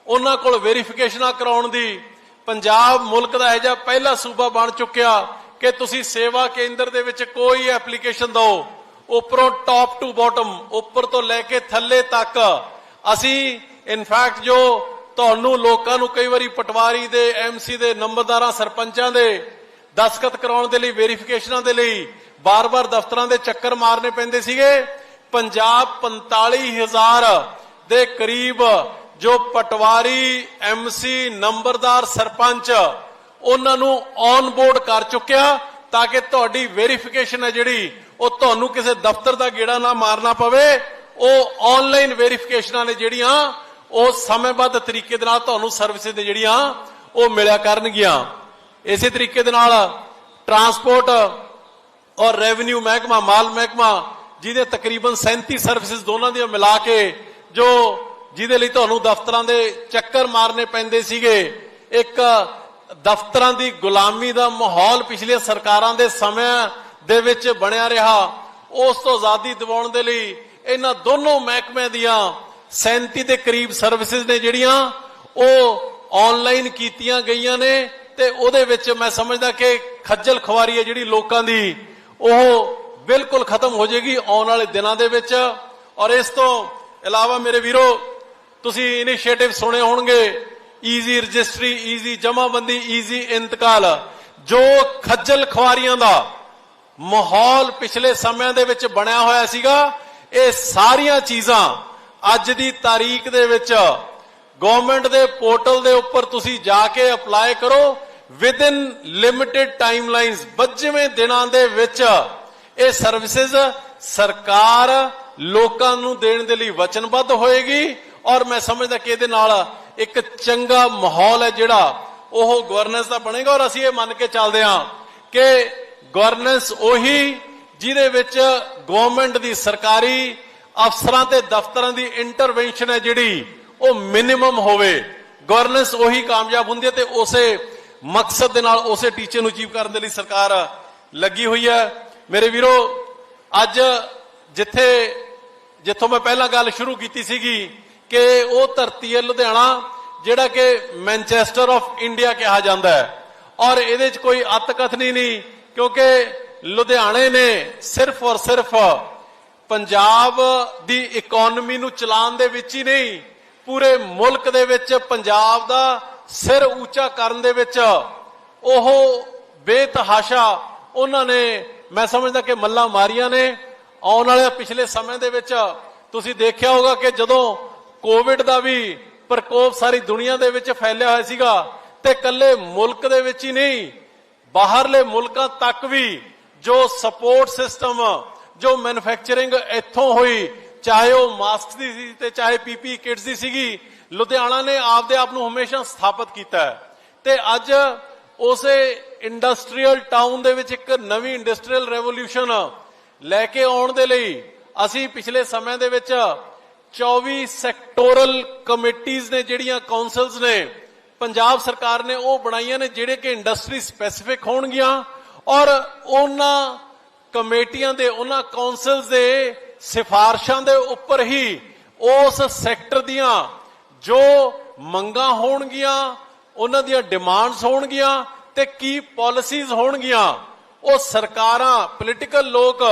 S1: ਉਹਨਾਂ ਕੋਲ ਵੈਰੀਫਿਕੇਸ਼ਨਾਂ ਕਰਾਉਣ ਦੀ ਪੰਜਾਬ ਮੁਲਕ ਦਾ ਇਹ ਜਿਹਾ ਪਹਿਲਾ ਸੂਬਾ ਬਣ ਚੁੱਕਿਆ। ਕਿ ਤੁਸੀਂ ਸੇਵਾ ਕੇਂਦਰ ਦੇ ਵਿੱਚ ਕੋਈ ਐਪਲੀਕੇਸ਼ਨ ਦਿਓ, ਉੱਪਰੋਂ ਟਾਪ ਟੂ ਬਾਟਮ ਉੱਪਰ ਤੋਂ ਲੈ ਕੇ ਥੱਲੇ ਤੱਕ। ਅਸੀਂ ਇਨਫੈਕਟ ਜੋ ਤੁਹਾਨੂੰ ਲੋਕਾਂ ਨੂੰ ਕਈ ਵਾਰੀ ਪਟਵਾਰੀ ਦੇ ਐਮਸੀ ਦੇ, ਨੰਬਰਦਾਰਾਂ, ਸਰਪੰਚਾਂ ਦੇ, ਦਸਖਤ ਕਰਾਉਣ ਦੇ ਲਈ ਵੈਰੀਫਿਕੇਸ਼ਨਾਂ ਦੇ ਲਈ ਬਾਰ-ਬਾਰ ਦਫ਼ਤਰਾਂ ਦੇ ਚੱਕਰ ਮਾਰਨੇ ਪੈਂਦੇ ਸੀਗੇ। ਪੰਜਾਬ 45000 ਦੇ ਕਰੀਬ ਜੋ ਪਟਵਾਰੀ ਐਮਸੀ ਨੰਬਰਦਾਰ, ਸਰਪੰਚ ਉਹਨਾਂ ਨੂੰ ਔਨ ਬੋਰਡ ਕਰ ਚੁੱਕਿਆ ਤਾਂ ਕਿ ਤੁਹਾਡੀ ਵੈਰੀਫਿਕੇਸ਼ਨ ਹੈ ਜਿਹੜੀ, ਉਹ ਤੁਹਾਨੂੰ ਕਿਸੇ ਦਫ਼ਤਰ ਦਾ ਗੇੜਾ ਨਾ ਮਾਰਨਾ ਪਵੇ। ਉਹ ਆਨਲਾਈਨ ਵੈਰੀਫਿਕੇਸ਼ਨਾਂ ਨੇ ਜਿਹੜੀਆਂ, ਉਹ ਸਮੇਂਬੱਧ ਤਰੀਕੇ ਦੇ ਨਾਲ ਤੁਹਾਨੂੰ ਸਰਵਿਸਿਜ਼ ਨੇ ਜਿਹੜੀਆਂ, ਉਹ ਮਿਲਿਆ ਕਰਨਗੀਆਂ। ਇਸੇ ਤਰੀਕੇ ਦੇ ਨਾਲ ਟਰਾਂਸਪੋਰਟ ਔਰ ਰੈਵਨਿਊ ਮਹਿਕਮਾ, ਮਾਲ ਮਹਿਕਮਾ, ਜਿਹਦੇ ਤਕਰੀਬਨ 37 ਸਰਵਿਸਿਜ਼ ਦੋਨਾਂ ਦੀਆਂ ਮਿਲਾ ਕੇ, ਜੋ ਜਿਹਦੇ ਲਈ ਤੁਹਾਨੂੰ ਦਫ਼ਤਰਾਂ ਦੇ ਚੱਕਰ ਮਾਰਨੇ ਪੈਂਦੇ ਸੀਗੇ, ਇੱਕ ਦਫ਼ਤਰਾਂ ਦੀ ਗੁਲਾਮੀ ਦਾ ਮਾਹੌਲ ਪਿਛਲੇ ਸਰਕਾਰਾਂ ਦੇ ਸਮਿਆਂ ਦੇ ਵਿੱਚ ਬਣਿਆ ਰਿਹਾ, ਉਸ ਤੋਂ ਆਜ਼ਾਦੀ ਦਿਵਾਉਣ ਦੇ ਲਈ ਇਹਨਾਂ ਦੋਨੋਂ ਮਹਿਕਮਿਆਂ ਦੀਆਂ 37 ਦੇ ਕਰੀਬ ਸਰਵਿਸਿਜ਼ ਨੇ ਜਿਹੜੀਆਂ, ਉਹ ਆਨਲਾਈਨ ਕੀਤੀਆਂ ਗਈਆਂ ਨੇ ਤੇ ਉਹਦੇ ਵਿੱਚ ਮੈਂ ਸਮਝਦਾ ਕਿ ਖੱਜਲ ਖਵਾਰੀ ਹੈ ਜਿਹੜੀ ਲੋਕਾਂ ਦੀ, ਉਹ ਬਿਲਕੁਲ ਖਤਮ ਹੋ ਜਾਏਗੀ ਆਉਣ ਵਾਲੇ ਦਿਨਾਂ ਦੇ ਵਿੱਚ। ਔਰ ਇਸ ਤੋਂ ਇਲਾਵਾ ਮੇਰੇ ਵੀਰੋ, ਤੁਸੀਂ ਇਨੀਸ਼ੀਏਟਿਵ ਸੁਣੇ ਹੋਣਗੇ ਈਜ਼ੀ ਰਜਿਸਟਰੀ ਈਜ਼ੀ ਜਮਾਬੰਦੀ ਈਜ਼ੀ ਇੰਤਕਾਲ ਜੋ ਖੱਜਲ ਖਵਾਰੀਆਂ ਦਾ ਮਾਹੌਲ ਪਿਛਲੇ ਸਮਿਆਂ ਦੇ ਵਿੱਚ ਬਣਿਆ ਹੋਇਆ ਸੀਗਾ, ਇਹ ਸਾਰੀਆਂ ਚੀਜ਼ਾਂ ਅੱਜ ਦੀ ਤਾਰੀਖ ਦੇ ਵਿੱਚ ਗਵਰਨਮੈਂਟ ਦੇ ਪੋਰਟਲ ਦੇ ਉੱਪਰ ਤੁਸੀਂ ਜਾ ਕੇ ਅਪਲਾਈ ਕਰੋ। ਵਿਦ ਇਨ ਲਿਮਿਟਿਡ ਟਾਈਮਲਾਈਨਸ 25ਵੇਂ ਦਿਨਾਂ ਦੇ ਵਿੱਚ ਇਹ ਸਰਵਿਸਿਜ਼ ਸਰਕਾਰ ਲੋਕਾਂ ਨੂੰ ਦੇਣ ਦੇ ਲਈ ਵਚਨਬੱਧ ਹੋਏਗੀ। ਔਰ ਮੈਂ ਸਮਝਦਾ ਕਿ ਇਹਦੇ ਨਾਲ ਇੱਕ ਚੰਗਾ ਮਾਹੌਲ ਹੈ ਜਿਹੜਾ ਉਹ ਗਵਰਨੈਂਸ ਦਾ ਬਣੇਗਾ ਔਰ ਅਸੀਂ ਇਹ ਮੰਨ ਕੇ ਚੱਲਦੇ ਹਾਂ ਕਿ ਗਵਰਨੈਂਸ ਉਹੀ ਜਿਹਦੇ ਵਿੱਚ ਗਵਰਨਮੈਂਟ ਦੀ ਸਰਕਾਰੀ ਅਫਸਰਾਂ ਤੇ ਦਫ਼ਤਰਾਂ ਦੀ ਇੰਟਰਵੈਂਸ਼ਨ ਹੈ ਜਿਹੜੀ ਉਹ ਮਿਨੀਮਮ ਹੋਵੇ। ਗਵਰਨੈਂਸ ਉਹੀ ਕਾਮਯਾਬ ਹੁੰਦੀ ਹੈ ਤੇ ਉਸੇ ਮਕਸਦ ਦੇ ਨਾਲ ਉਸੇ ਟੀਚੇ ਨੂੰ ਅਚੀਵ ਕਰਨ ਦੇ ਲਈ ਸਰਕਾਰ ਲੱਗੀ ਹੋਈ ਹੈ। ਮੇਰੇ ਵੀਰੋ, ਅੱਜ ਜਿੱਥੇ ਜਿੱਥੋਂ ਮੈਂ ਪਹਿਲਾਂ ਗੱਲ ਸ਼ੁਰੂ ਕੀਤੀ ਸੀਗੀ ਕਿ ਉਹ ਧਰਤੀ ਹੈ ਲੁਧਿਆਣਾ, ਜਿਹੜਾ ਕਿ ਮੈਨਚੈਸਟਰ ਆਫ ਇੰਡੀਆ ਕਿਹਾ ਜਾਂਦਾ ਹੈ। ਔਰ ਇਹਦੇ 'ਚ ਕੋਈ ਅਤਕਥਨੀ ਨਹੀਂ, ਕਿਉਂਕਿ ਲੁਧਿਆਣੇ ਨੇ ਸਿਰਫ ਔਰ ਸਿਰਫ ਪੰਜਾਬ ਦੀ ਇਕਨੋਮੀ ਨੂੰ ਚਲਾਉਣ ਦੇ ਵਿੱਚ ਹੀ ਨਹੀਂ, ਪੂਰੇ ਮੁਲਕ ਦੇ ਵਿੱਚ ਪੰਜਾਬ ਦਾ ਸਿਰ ਉੱਚਾ ਕਰਨ ਦੇ ਵਿੱਚ ਉਹ ਬੇਤਹਾਸ਼ਾ ਉਹਨਾਂ ਨੇ, ਮੈਂ ਸਮਝਦਾ ਕਿ ਮੱਲਾ ਮਾਰੀਆਂ ਨੇ। ਆਉਣ ਵਾਲੇ ਪਿਛਲੇ ਸਮੇਂ ਦੇ ਵਿੱਚ ਤੁਸੀਂ ਦੇਖਿਆ ਹੋਗਾ ਕਿ ਜਦੋਂ ਕੋਵਿਡ ਦਾ ਵੀ ਪ੍ਰਕੋਪ ਸਾਰੀ ਦੁਨੀਆ ਦੇ ਵਿੱਚ ਫੈਲਿਆ ਹੋਇਆ ਸੀਗਾ ਤੇ ਕੱਲੇ ਮੁਲਕ ਦੇ ਵਿੱਚ ਹੀ ਨਹੀਂ, ਬਾਹਰਲੇ ਮੁਲਕਾਂ ਤੱਕ ਵੀ ਜੋ ਸਪੋਰਟ ਸਿਸਟਮ ਜੋ ਮੈਨੂਫੈਕਚਰਿੰਗ ਇੱਥੋਂ ਹੋਈ, ਚਾਹੇ ਉਹ ਮਾਸਕ ਦੀ ਸੀ ਤੇ ਚਾਹੇ ਪੀਪੀ ਕਿਟਸ ਦੀ ਸੀਗੀ, ਲੁਧਿਆਣਾ ਨੇ ਆਪਦੇ ਆਪ ਨੂੰ ਹਮੇਸ਼ਾ ਸਥਾਪਿਤ ਕੀਤਾ ਹੈ। ਤੇ ਅੱਜ ਉਸੇ ਇੰਡਸਟਰੀਅਲ ਟਾਊਨ ਦੇ ਵਿੱਚ ਇੱਕ ਨਵੀਂ ਇੰਡਸਟਰੀਅਲ ਰੈਵੋਲੂਸ਼ਨ ਲੈ ਕੇ ਆਉਣ ਦੇ ਲਈ ਅਸੀਂ ਪਿਛਲੇ ਸਮੇਂ ਦੇ ਵਿੱਚ 24 ਸੈਕਟੋਰਲ ਕਮੇਟੀਆਂ ਨੇ ਜਿਹੜੀਆਂ ਕਾਉਂਸਲਸ ਨੇ, ਪੰਜਾਬ ਸਰਕਾਰ ਨੇ ਉਹ ਬਣਾਈਆਂ ਨੇ ਜਿਹੜੇ ਕਿ ਇੰਡਸਟਰੀ ਸਪੈਸੀਫਿਕ ਹੋਣਗੀਆਂ ਔਰ ਉਹਨਾਂ ਕਮੇਟੀਆਂ ਦੇ, ਉਹਨਾਂ ਕਾਉਂਸਲਸ ਦੇ ਸਿਫਾਰਸ਼ਾਂ ਦੇ ਉੱਪਰ ਹੀ ਉਸ ਸੈਕਟਰ ਦੀਆਂ ਜੋ ਮੰਗਾਂ ਹੋਣਗੀਆਂ, ਉਹਨਾਂ ਦੀਆਂ ਡਿਮਾਂਡਸ ਹੋਣਗੀਆਂ ਤੇ ਕੀ ਪਾਲਿਸੀਜ਼ ਹੋਣਗੀਆਂ, ਉਹ ਸਰਕਾਰਾਂ ਪੋਲੀਟੀਕਲ ਲੋਕ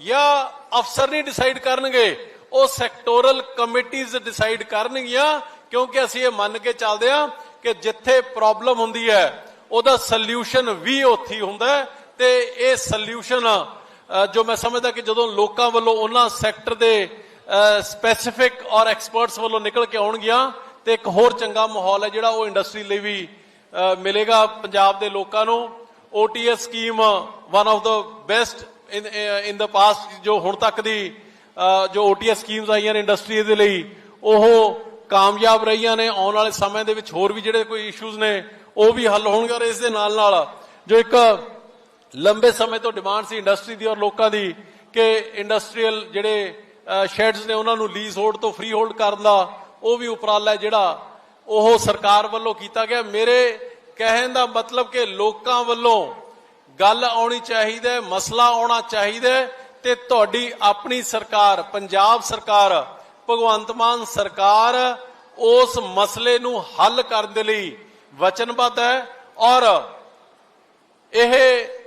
S1: ਜਾਂ ਅਫਸਰ ਨਹੀਂ ਡਿਸਾਈਡ ਕਰਨਗੇ। ਉਹ ਸੈਕਟੋਰਲ ਕਮੇਟੀਆਂ ਡਿਸਾਈਡ ਕਰਨਗੀਆਂ, ਕਿਉਂਕਿ ਅਸੀਂ ਇਹ ਮੰਨ ਕੇ ਚੱਲਦੇ ਆ ਕਿ ਜਿੱਥੇ ਪ੍ਰੋਬਲਮ ਹੁੰਦੀ ਹੈ, ਉਹਦਾ ਸੋਲੂਸ਼ਨ ਵੀ ਉੱਥੇ ਹੁੰਦਾ ਹੈ ਤੇ ਇਹ ਸੋਲੂਸ਼ਨ ਜੋ ਮੈਂ ਸਮਝਦਾ ਕਿ ਜਦੋਂ ਲੋਕਾਂ ਵੱਲੋਂ ਉਹਨਾਂ ਸੈਕਟਰ ਦੇ ਸਪੈਸੀਫਿਕ ਔਰ ਐਕਸਪਰਟਸ ਵੱਲੋਂ ਨਿਕਲ ਕੇ ਆਉਣਗੀਆਂ ਤੇ ਇੱਕ ਹੋਰ ਚੰਗਾ ਮਾਹੌਲ ਹੈ ਜਿਹੜਾ ਉਹ ਇੰਡਸਟਰੀ ਲਈ ਵੀ ਮਿਲੇਗਾ ਪੰਜਾਬ ਦੇ ਲੋਕਾਂ ਨੂੰ। OTS scheme one of the best in in the past ਜੋ ਹੁਣ ਤੱਕ ਦੀ ਜੋ OTS ਸਕੀਮਸ ਆਈਆਂ ਨੇ ਇੰਡਸਟਰੀ ਦੇ ਲਈ, ਉਹ ਕਾਮਯਾਬ ਰਹੀਆਂ ਨੇ, ਆਉਣ ਵਾਲੇ ਸਮੇਂ ਦੇ ਵਿੱਚ ਹੋਰ ਵੀ ਜਿਹੜੇ ਕੋਈ ਇਸ਼ੂਜ਼ ਨੇ, ਉਹ ਵੀ ਹੱਲ ਹੋਣਗੇ ਔਰ ਇਸ ਦੇ ਨਾਲ ਨਾਲ ਜੋ ਇੱਕ ਲੰਬੇ ਸਮੇਂ ਤੋਂ ਡਿਮਾਂਡ ਸੀ ਇੰਡਸਟਰੀ ਦੀ ਔਰ ਲੋਕਾਂ ਦੀ ਕਿ ਇੰਡਸਟਰੀਅਲ ਜਿਹੜੇ ਸ਼ੈਡਸ ਨੇ ਉਹਨਾਂ ਨੂੰ ਲੀਜ਼ ਹੋਲਡ ਤੋਂ ਫ੍ਰੀ ਹੋਲਡ ਕਰਨ ਦਾ, ਉਹ ਵੀ ਉਪਰਾਲਾ ਜਿਹੜਾ ਉਹ ਸਰਕਾਰ ਵੱਲੋਂ ਕੀਤਾ ਗਿਆ। ਮੇਰੇ ਕਹਿਣ ਦਾ ਮਤਲਬ ਕਿ ਲੋਕਾਂ ਵੱਲੋਂ ਗੱਲ ਆਉਣੀ ਚਾਹੀਦੀ ਹੈ, ਮਸਲਾ ਆਉਣਾ ਚਾਹੀਦਾ ਤੇ ਤੁਹਾਡੀ ਆਪਣੀ ਸਰਕਾਰ, ਪੰਜਾਬ ਸਰਕਾਰ, ਭਗਵੰਤ ਮਾਨ ਸਰਕਾਰ ਉਸ ਮਸਲੇ ਨੂੰ ਹੱਲ ਕਰਨ ਦੇ ਲਈ ਵਚਨਬੱਧ ਹੈ ਔਰ ਇਹ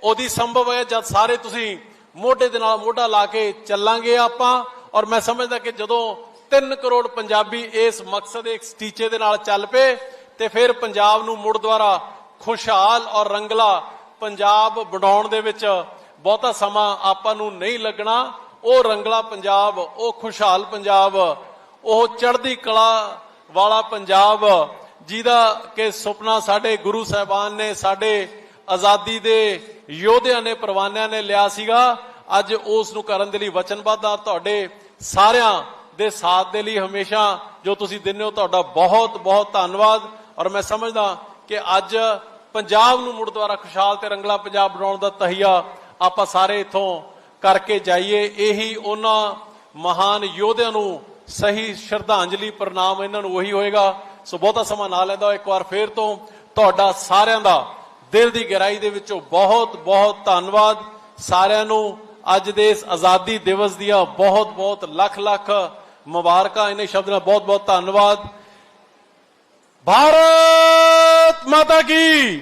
S1: ਉਹਦੀ ਸੰਭਵ ਹੈ ਜਦ ਸਾਰੇ ਤੁਸੀਂ ਮੋਢੇ ਦੇ ਨਾਲ ਮੋਢਾ ਲਾ ਕੇ ਚੱਲਾਂਗੇ ਆਪਾਂ ਔਰ ਮੈਂ ਸਮਝਦਾ ਕਿ ਜਦੋਂ 3 ਕਰੋੜ ਪੰਜਾਬੀ ਇਸ ਮਕਸਦ ਇਸ ਟੀਚੇ ਦੇ ਨਾਲ ਚੱਲ ਪਏ ਤੇ ਫਿਰ ਪੰਜਾਬ ਨੂੰ ਮੁੜ ਦੁਆਰਾ ਖੁਸ਼ਹਾਲ ਔਰ ਰੰਗਲਾ ਪੰਜਾਬ ਬਣਾਉਣ ਦੇ ਵਿੱਚ ਬਹੁਤਾ ਸਮਾਂ ਆਪਾਂ ਨੂੰ ਨਹੀਂ ਲੱਗਣਾ। ਉਹ ਰੰਗਲਾ ਪੰਜਾਬ, ਉਹ ਖੁਸ਼ਹਾਲ ਪੰਜਾਬ, ਉਹ ਚੜ੍ਹਦੀ ਕਲਾ ਵਾਲਾ ਪੰਜਾਬ, ਜਿਹਦਾ ਕਿ ਸੁਪਨਾ ਸਾਡੇ ਗੁਰੂ ਸਾਹਿਬਾਨ ਨੇ, ਸਾਡੇ ਆਜ਼ਾਦੀ ਦੇ ਯੋਧਿਆਂ ਨੇ, ਪ੍ਰਵਾਨਿਆਂ ਨੇ ਲਿਆ ਸੀਗਾ। ਅੱਜ ਉਸ ਨੂੰ ਕਰਨ ਦੇ ਲਈ ਵਚਨਬੱਧ ਆ। ਤੁਹਾਡੇ ਸਾਰਿਆਂ ਦੇ ਸਾਥ ਦੇ ਲਈ ਹਮੇਸ਼ਾ ਜੋ ਤੁਸੀਂ ਦਿੰਦੇ ਹੋ, ਤੁਹਾਡਾ ਬਹੁਤ ਬਹੁਤ ਧੰਨਵਾਦ। ਔਰ ਮੈਂ ਸਮਝਦਾ ਕਿ ਅੱਜ ਪੰਜਾਬ ਨੂੰ ਮੁੜ ਦੁਆਰਾ ਖੁਸ਼ਹਾਲ ਤੇ ਰੰਗਲਾ ਪੰਜਾਬ ਬਣਾਉਣ ਦਾ ਤਹੀਆ ਆਪਾਂ ਸਾਰੇ ਇਥੋਂ ਕਰਕੇ ਜਾਈਏ। ਇਹੀ ਉਹਨਾਂ ਮਹਾਨ ਯੋਧਿਆਂ ਨੂੰ ਸਹੀ ਸ਼ਰਧਾਂਜਲੀ, ਪ੍ਰਣਾਮ ਇਹਨਾਂ ਨੂੰ ਉਹੀ ਹੋਏਗਾ। ਸੋ ਬਹੁਤਾ ਸਮਾਂ ਨਾ ਲੈਂਦਾ ਇੱਕ ਵਾਰ ਫੇਰ ਤੋਂ ਤੁਹਾਡਾ ਸਾਰਿਆਂ ਦਾ ਦਿਲ ਦੀ ਗਹਿਰਾਈ ਦੇ ਵਿੱਚੋਂ ਬਹੁਤ ਬਹੁਤ ਧੰਨਵਾਦ। ਸਾਰਿਆਂ ਨੂੰ ਅੱਜ ਦੇ ਇਸ ਆਜ਼ਾਦੀ ਦਿਵਸ ਦੀਆਂ ਬਹੁਤ ਬਹੁਤ ਲੱਖ ਲੱਖ ਮੁਬਾਰਕਾਂ। ਇਹਨੇ ਸ਼ਬਦ ਨਾਲ ਬਹੁਤ ਬਹੁਤ ਧੰਨਵਾਦ। ਭਾਰਤ ਮਾਤਾ ਕੀ?